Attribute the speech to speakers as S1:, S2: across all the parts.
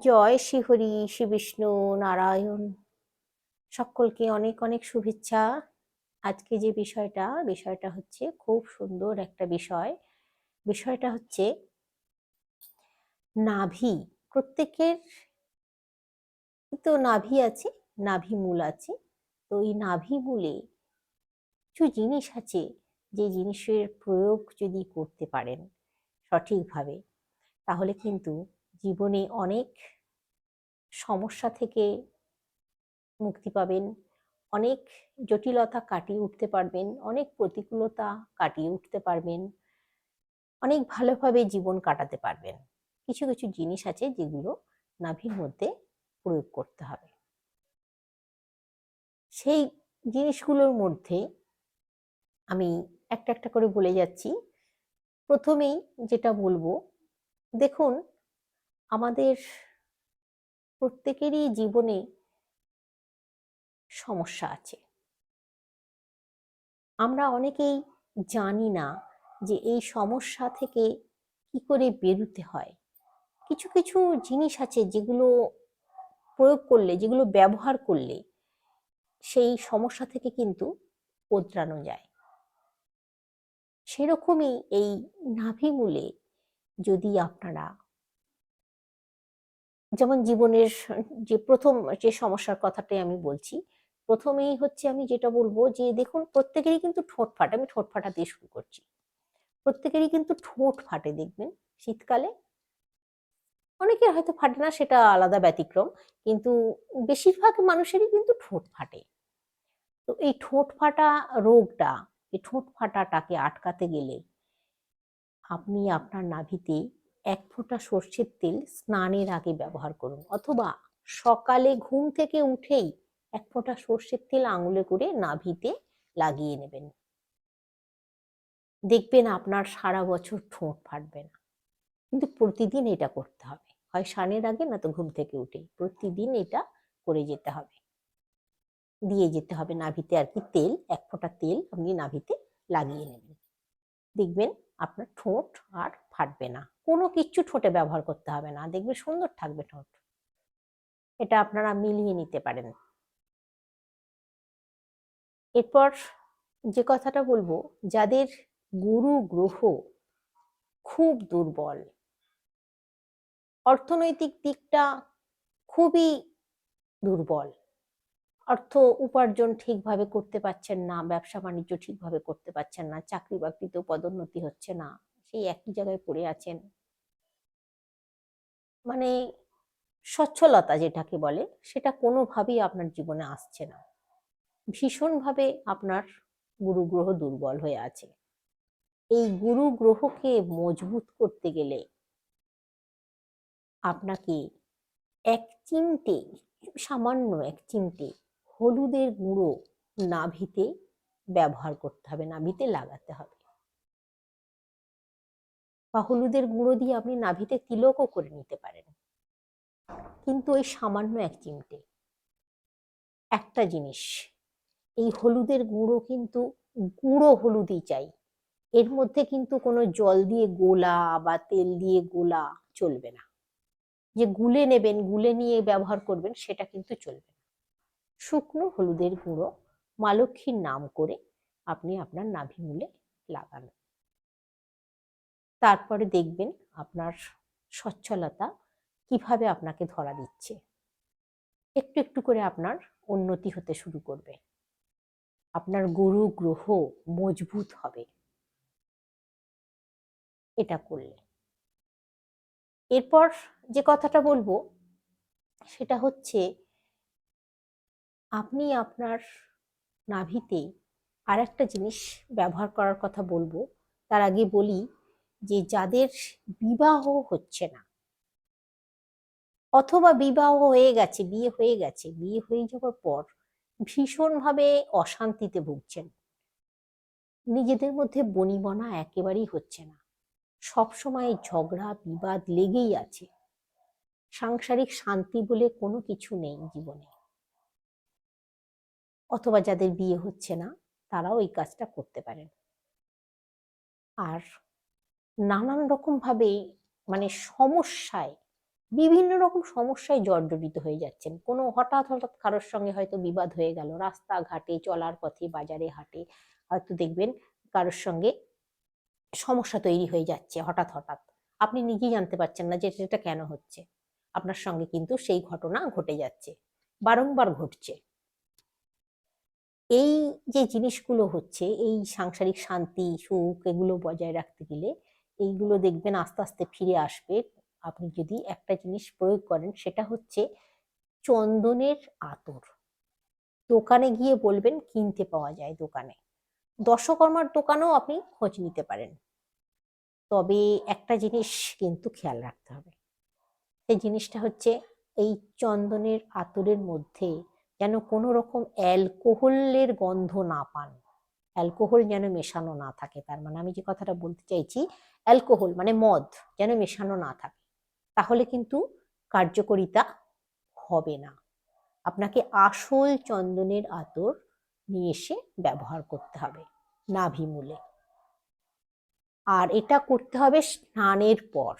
S1: জয় শ্রী হরি, শ্রী বিষ্ণু নারায়ণ। সকলকে অনেক অনেক শুভেচ্ছা। আজকে যে বিষয়টা বিষয়টা হচ্ছে খুব সুন্দর একটা বিষয়। বিষয়টা হচ্ছে নাভি। প্রত্যেকের তো নাভি আছে, নাভি মূল আছে। তো এই নাভি মূলে কিছু জিনিস আছে যে জিনিসের প্রয়োগ যদি করতে পারেন সঠিকভাবে, তাহলে কিন্তু জীবনে অনেক সমস্যা থেকে মুক্তি পাবেন, অনেক জটিলতা কাটিয়ে উঠতে পারবেন, অনেক প্রতিকূলতা কাটিয়ে উঠতে পারবেন, অনেক ভালোভাবে জীবন কাটাতে পারবেন। কিছু কিছু জিনিস আছে যেগুলো নাভির মধ্যে প্রয়োগ করতে হবে। সেই জিনিসগুলোর মধ্যে আমি একটা একটা করে বলে যাচ্ছি। প্রথমেই যেটা বলব, দেখুন আমাদের প্রত্যেকেরই জীবনে সমস্যা আছে। আমরা অনেকেই জানি না যে এই সমস্যা থেকে কি করে বেরোতে হয়। কিছু কিছু জিনিস আছে যেগুলো প্রয়োগ করলে, যেগুলো ব্যবহার করলে সেই সমস্যা থেকে কিন্তু ওদ্রানো যায়। সেরকমই এই নাভিমূলে যদি আপনারা যেমন জীবনের যে প্রথম যে সমস্যার কথাটাই আমি বলছি, প্রথমেই হচ্ছে আমি যেটা বলব যে দেখুন প্রত্যেকেরই কিন্তু ঠোঁট ফাটে, আমি ঠোঁট ফাটা দিয়ে শুরু করছি। প্রত্যেকেরই কিন্তু ঠোঁট ফাটে দেখবেন শীতকালে। অনেকের হয়তো ফাটে না, সেটা আলাদা ব্যতিক্রম, কিন্তু বেশিরভাগ মানুষেরই কিন্তু ঠোঁট ফাটে। তো এই ঠোঁট ফাটা রোগটা, এই ঠোঁট ফাটাটাকে আটকাতে গেলে আপনি আপনার নাভিতে এক ফোঁটা সর্ষের তেল স্নানের আগে ব্যবহার করুন অথবা সকালে ঘুম থেকে উঠেই এক ফোঁটা সর্ষের তেল আঙুলে করে নাভিতে লাগিয়ে নেবেন। দেখবেন আপনার সারা বছর ঠোঁট ফাটবে না। কিন্তু প্রতিদিন এটা করতে হবে। হয় স্নানের আগে না তো ঘুম থেকে উঠে প্রতিদিন এটা করে যেতে হবে। দিয়ে যেতে হবে নাভিতে আর কি তেল। এক ফোঁটা তেল আপনি নাভিতে লাগিয়ে নেবেন। দেখবেন আপনার ঠোঁট আর ফাটবে না। কোনো কিচ্ছু ঠোঁটে ব্যবহার করতে হবে না। দেখবে সুন্দর থাকবে ঠোঁট। এটা আপনারা মিলিয়ে নিতে পারেন। এরপর যে কথাটা বলব, যাদের গুরু গ্রহ খুব দুর্বল, অর্থনৈতিক দিকটা খুবই দুর্বল, অর্থ উপার্জন ঠিকভাবে করতে পারছেন না ব্যবসা বাণিজ্য ঠিকভাবে করতে পারছেন না চাকরি বাকরিতেও পদোন্নতি হচ্ছে না সেই একই জায়গায় পড়ে আছেন। মানে সচ্ছলতা যেটাকে বলে, সেটা কোনোভাবেই আপনার জীবনে আসছে না। ভীষণভাবে আপনার গুরু গ্রহ দুর্বল হয়ে আছে। এই গুরু গ্রহকে মজবুত করতে গেলে আপনাকে এক চিমটে, সামান্য এক চিমটে হলুদের গুঁড়ো নাভিতে ব্যবহার করতে হবে, নাভিতে লাগাতে হবে। বা হলুদের গুঁড়ো দিয়ে আপনি নাভিতে তিলকও করে নিতে পারেন। কিন্তু ওই সামান্য এক চিমটে। একটা জিনিস, এই হলুদের গুঁড়ো কিন্তু গুঁড়ো হলুদই চাই। এর মধ্যে কিন্তু কোনো জল দিয়ে গোলা বা তেল দিয়ে গোলা চলবে না। যে গুলে নেবেন, গুলে নিয়ে ব্যবহার করবেন, সেটা কিন্তু চলবে না। শুকনো হলুদের গুঁড়ো, মা লক্ষ্মীর নাম করে আপনি আপনার নাভি মূলে লাগান। তারপরে দেখবেন আপনার সচ্ছলতা কীভাবে আপনাকে ধরা দিচ্ছে। একটু একটু করে আপনার উন্নতি হতে শুরু করবে। আপনার গুরু গ্রহ মজবুত হবে। এটা করলে। এরপর যে কথাটা বলব, সেটা হচ্ছে আপনি আপনার নাভিতে আর একটা জিনিস ব্যবহার করার কথা বলব। তার আগে বলি যে যাদের বিবাহ হচ্ছে না। অথবা বিবাহ হয়ে গেছে, বিয়ে হয়ে গেছে, বিয়ে হয়ে যাওয়ার পর ভীষণভাবে অশান্তিতে ভুগছেন। নিজেদের মধ্যে বনিবনা একেবারেই হচ্ছে না। সবসময় ঝগড়া, বিবাদ লেগেই আছে। সাংসারিক শান্তি বলে কোনো কিছু নেই জীবনে। অথবা যাদের বিয়ে হচ্ছে না, তারাও এই কাজটা করতে পারেন। আর নানান রকম ভাবে মানে সমস্যায়, বিভিন্ন রকম সমস্যায় জর্জরিত হয়ে যাচ্ছেন। কোনো হঠাৎ হঠাৎ কারোর সঙ্গে হয়তো বিবাদ হয়ে গেল, রাস্তাঘাটে, চলার পথে, বাজারে, হাটে, হয়তো দেখবেন কারোর সঙ্গে সমস্যা তৈরি হয়ে যাচ্ছে হঠাৎ হঠাৎ। আপনি নিজেই জানতে পারছেন না যে এটা কেন হচ্ছে। আপনার সঙ্গে কিন্তু সেই ঘটনা ঘটে যাচ্ছে, বারংবার ঘটছে। এই যে জিনিসগুলো হচ্ছে, এই সাংসারিক শান্তি, সুখ, এগুলো বজায় রাখতে গেলে এইগুলো দেখবেন আস্তে আস্তে ফিরে আসবে। আপনি যদি একটা জিনিস প্রয়োগ করেন, সেটা হচ্ছে চন্দনের আতর। দোকানে গিয়ে বলবেন, কিনতে পাওয়া যায় দোকানে। দশকর্মার দোকানেও আপনি খোঁজ নিতে পারেন। তবে একটা জিনিস কিন্তু খেয়াল রাখতে হবে। সেই জিনিসটা হচ্ছে, এই চন্দনের আতরের মধ্যে যেন কোনো রকম অ্যালকোহলের গন্ধ না পান। অ্যালকোহল যেন মেশানো না থাকে। তার মানে আমি যে কথাটা বলতে চাইছি অ্যালকোহল মানে মদ, যেন মেশানো না থাকে। তাহলে কিন্তু কার্যকরিতা হবে না। আপনাকে আসল চন্দনের আতর নিয়ে এসে ব্যবহার করতে হবে, নাভি মূলে। আর এটা করতে হবে স্নানের পর।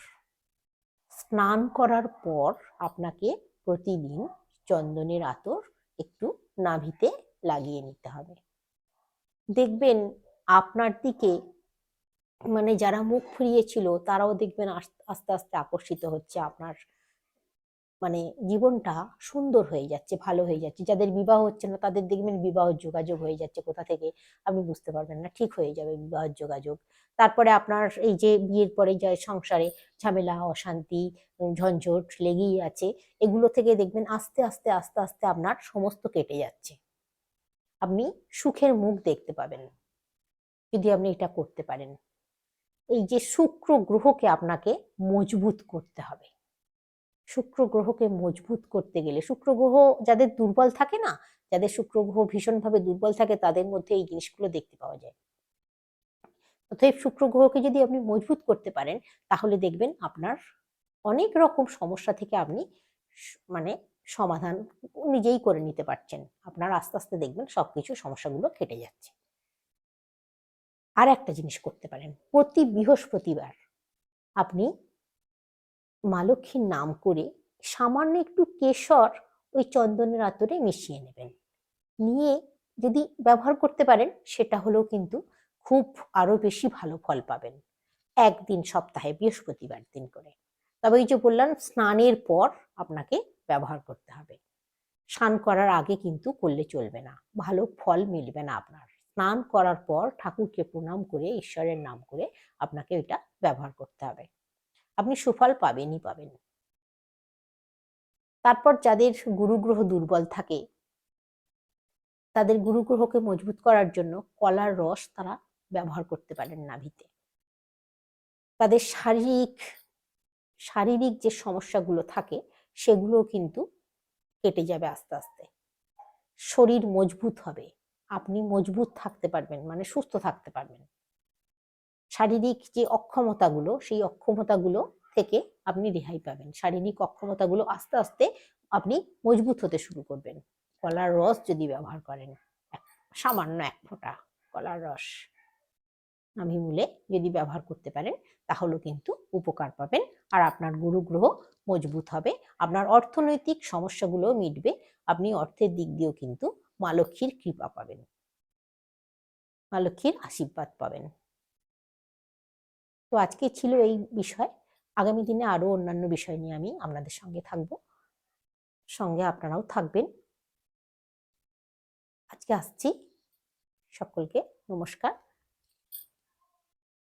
S1: স্নান করার পর আপনাকে প্রতিদিন চন্দনের আতর একটু নাভিতে লাগিয়ে নিতে হবে। দেখবেন আপনার দিকে মানে যারা মুখ ফিরিয়েছিল তারাও দেখবেন আস্তে আস্তে আকর্ষিত হচ্ছে আপনার মানে জীবনটা সুন্দর হয়ে যাচ্ছে, ভালো হয়ে যাচ্ছে। যাদের বিবাহ হচ্ছে না, তাদের দেখবেন বিবাহ যোগাযোগ হয়ে যাচ্ছে কোথা থেকে, আপনি বুঝতে পারবেন না, ঠিক হয়ে যাবে বিবাহ যোগাযোগ। তারপরে আপনার এই যে বিয়ের পরে যে সংসারে ঝামেলা, অশান্তি, ঝঞ্ঝট লেগেই আছে, এগুলো থেকে দেখবেন আস্তে আস্তে আস্তে আস্তে আপনার সমস্ত কেটে যাচ্ছে। আপনি সুখের মুখ দেখতে পাবেন, যদি আপনি এটা করতে পারেন। এই যে শুক্র গ্রহকে আপনাকে মজবুত করতে হবে। শুক্র গ্রহকে মজবুত করতে গেলে, শুক্র গ্রহ যাদের দুর্বল থাকে না, যাদের শুক্র গ্রহ ভীষণভাবে দুর্বল থাকে, তাদের মধ্যে এই জিনিসগুলো দেখতে পাওয়া যায়। অতএব শুক্র গ্রহকে যদি আপনি মজবুত করতে পারেন, তাহলে দেখবেন আপনার অনেক রকম সমস্যা থেকে আপনি মানে সমাধান নিজেই করে নিতে পারছেন। আপনার আস্তে আস্তে দেখবেন সবকিছু সমস্যাগুলো কেটে যাচ্ছে। আর একটা জিনিস করতে পারেন। প্রতি বৃহস্পতিবার আপনি মা লক্ষ্মীর নাম করে সামান্য একটু কেশর ওই চন্দনের আতরে মিশিয়ে নেবেন। নিয়ে যদি ব্যবহার করতে পারেন, সেটা হলেও কিন্তু খুব আরও বেশি ভালো ফল পাবেন। একদিন সপ্তাহে বৃহস্পতিবার দিন করে। তবে ওই যে বললাম, স্নানের পর আপনাকে ব্যবহার করতে হবে। স্নান করার আগে কিন্তু করলে চলবে না। ভালো ফল মিলবে না আপনার। স্নান করার পর ঠাকুরকে প্রণাম করে, ঈশ্বরের নাম করে আপনাকে ওইটা ব্যবহার করতে হবে। আপনি সুফল পাবেনই পাবেন। তারপর যাদের গুরুগ্রহ দুর্বল থাকে, তাদের গুরুগ্রহকে মজবুত করার জন্য কলার রস তারা ব্যবহার করতে পারেন নাভিতে। তাদের শারীরিক শারীরিক যে সমস্যাগুলো থাকে সেগুলো কিন্তু কেটে যাবে আস্তে আস্তে। শরীর মজবুত হবে। মজবুত থাকতে পারবেন মানে সুস্থ থাকতে পারবেন। শারীরিক যে অক্ষমতাগুলো, সেই অক্ষমতাগুলো থেকে আপনি রেহাই পাবেন। শারীরিক অক্ষমতাগুলো আস্তে আস্তে আপনি মজবুত হতে শুরু করবেন। কলার রস যদি ব্যবহার করেন সামান্য এক ফোঁটা কলার রস নাভি মূলে যদি ব্যবহার করতে পারেন, তাহলেও কিন্তু উপকার পাবেন। আর আপনার গুরুগ্রহ মজবুত হবে। আপনার অর্থনৈতিক সমস্যাগুলো মিটবে। আপনি অর্থের দিক দিয়েও কিন্তু মা লক্ষ্মীর কৃপা পাবেন। মা লক্ষ্মীর আশীর্বাদ পাবেন। তো আজকে ছিল এই বিষয়। আগামী দিনে আরও অন্যান্য বিষয় নিয়ে আমি আপনাদের সঙ্গে থাকব। সঙ্গে আপনারাও থাকবেন। আজকে আসছি। সকলকে নমস্কার।